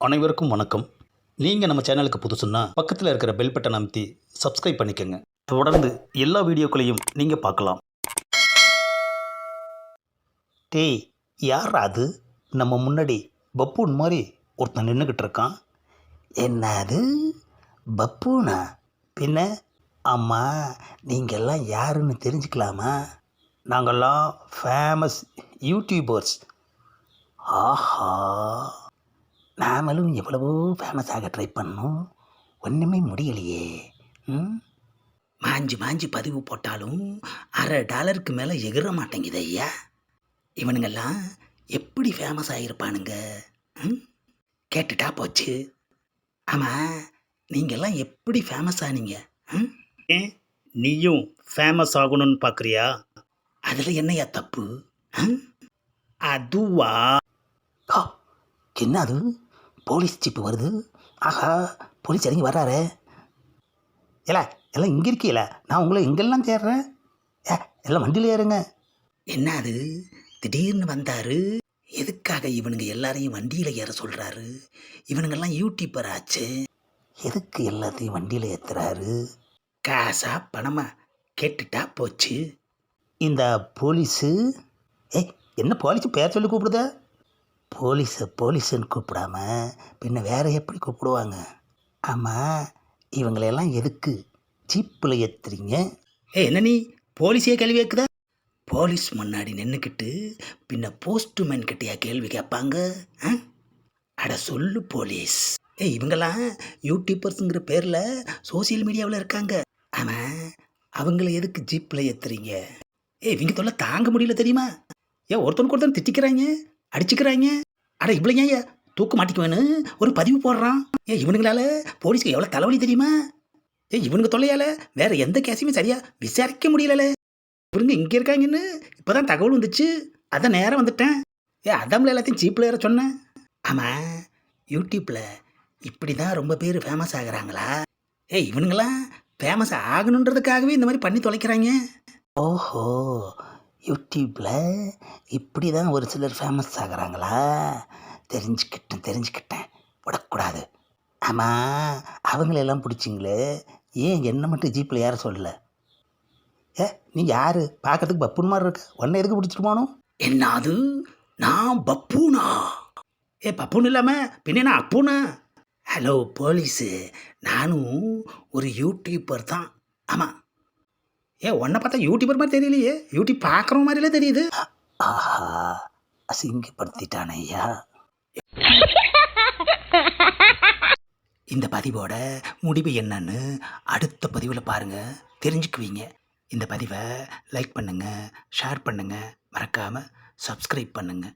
அனைவருக்கும் வணக்கம். நீங்கள் நம்ம சேனலுக்கு புதுசுன்னா பக்கத்தில் இருக்கிற பெல் பட்டன் அமைத்தி சப்ஸ்கிரைப் பண்ணிக்கோங்க. தொடர்ந்து எல்லா வீடியோக்களையும் நீங்கள் பார்க்கலாம். டேய் யார் அது? நம்ம முன்னாடி பப்பூன் மாதிரி ஒருத்தன் நின்றுக்கிட்டு இருக்கான். என்னது? பப்பூனா? பின்ன? ஆமாம் நீங்கள்லாம் யாருன்னு தெரிஞ்சுக்கலாமா? நாங்கள்லாம் ஃபேமஸ் யூடியூபர்ஸ் ஆஹா. நாமளும் எவ்வளவோ ஃபேமஸ் ஆக ட்ரை பண்ணோம். ஒன்றுமே முடியலையே. ம்? மாஞ்சி மாஞ்சி பதிவு போட்டாலும் அரை டாலருக்கு மேலே எகிற மாட்டேங்குது ஐயா. இவனுங்கெல்லாம் எப்படி ஃபேமஸ் ஆகிருப்பானுங்க ம்? கேட்டுட்டா போச்சு. ஆமாம் நீங்கள்லாம் எப்படி ஃபேமஸ் ஆனீங்க? ம்? ஏன்? நீயும் ஃபேமஸ் ஆகணும்னு பார்க்குறியா அதில் என்னையா தப்பு? அதுவா? என்ன அது? போலீஸ் ஜீப்பு வருது. ஆஹா போலீஸ் இறங்கி வர்றாரே. இல்ல எல்லாம் இங்கே இருக்கீல நான் உங்களை எங்கெல்லாம் தேடுறேன்? ஏ எல்லாம் வண்டியில் ஏறுங்க. என்ன அது? திடீர்னு வந்தாரு. எதுக்காக இவனுங்க எல்லாரையும் வண்டியில் ஏற சொல்கிறாரு இவனுங்கெல்லாம் யூடியூபர் ஆச்சு. எதுக்கு எல்லாத்தையும் வண்டியில் ஏற்றுறாரு காசா பணமா? கேட்டுட்டா போச்சு. இந்த போலீஸு? ஏய் என்ன போலீஸ் பேர் சொல்லி கூப்பிடுத? போலீஸை போலீஸுன்னு கூப்பிடாம பின்ன வேற எப்படி கூப்பிடுவாங்க? ஆமாம் இவங்களையெல்லாம் எதுக்கு? ஜீப்பில் ஏற்றுறீங்க ஏ என்ன நீ? போலீஸே கேள்வி கேட்குதா போலீஸ் முன்னாடி நின்றுக்கிட்டு பின்ன போஸ்ட்மேன் கிட்டேயா கேள்வி கேட்பாங்க? ஆ? அட சொல்லு போலீஸ். ஏய் இவங்கெல்லாம் யூடியூபர்ஸுங்கிற பேரில் சோஷியல் மீடியாவில் இருக்காங்க. ஆமாம் அவங்கள எதுக்கு ஜீப்பில் ஏற்றுறீங்க ஏய் இவங்க தொல்லை தாங்க முடியல தெரியுமா? ஏன் ஒருத்தனுக்கு ஒருத்தன் திட்டிக்கிறாங்க அடிச்சுக்கிறாங்க அட இவ்வளோ ஏன் தூக்க மாட்டிக்குவேன்னு ஒரு பதிவு போடுறான். ஏ இவனுங்களால போலீஸ்க்கு எவ்வளோ தலைவலி தெரியுமா? ஏ இவனுங்க தொல்லையால வேற எந்த கேஸையுமே சரியாக விசாரிக்க முடியல இவனுங்க இங்கே இருக்காங்கன்னு இப்போ தான் தகவல் வந்துச்சு. அதான் நேரம் வந்துட்டேன். ஏ அதாம்ல எல்லாத்தையும் ஜீப்பில் ஏற சொன்னேன். ஆமாம் யூடியூப்பில் இப்படி தான் ரொம்ப பேர் ஃபேமஸ் ஆகுறாங்களா? ஏய் இவனுங்களாம் ஃபேமஸ் ஆகணுன்றதுக்காகவே இந்த மாதிரி பண்ணி தொலைக்கிறாங்க ஓஹோ யூடியூப்பில் இப்படி தான் ஒரு சிலர் ஃபேமஸ் ஆகுறாங்களா? தெரிஞ்சுக்கிட்டேன் தெரிஞ்சுக்கிட்டேன். விடக்கூடாது. ஆமாம் அவங்களெல்லாம் பிடிச்சிங்களே. ஏன் என்ன மட்டும் ஜீப்பில் யார சொல்லலை? ஏ நீ யார்? பார்க்கறதுக்கு பப்புன் மாதிரி இருக்க. உன்னை எதுக்கு பிடிச்சிட்டு போகணும் என்ன அது நான் பப்புனா? ஏ பப்புன்னு இல்லாமல் பின்ன நான் அப்புனா? ஹலோ போலீஸு நானும் ஒரு யூடியூப்பர் தான். ஆமாம் ஏ உன்னை பார்த்தா யூடியூபர் மாதிரி தெரியலையே. யூடியூப் பார்க்குற மாதிரிலே தெரியுது. ஆஹா அசிங்கப்படுத்திட்டானே ஐயா. இந்த பதிவோட முடிவு என்னன்னு அடுத்த பதிவில் பாருங்கள் தெரிஞ்சுக்குவீங்க. இந்த பதிவை லைக் பண்ணுங்கள் ஷேர் பண்ணுங்கள் மறக்காமல் சப்ஸ்கிரைப் பண்ணுங்கள்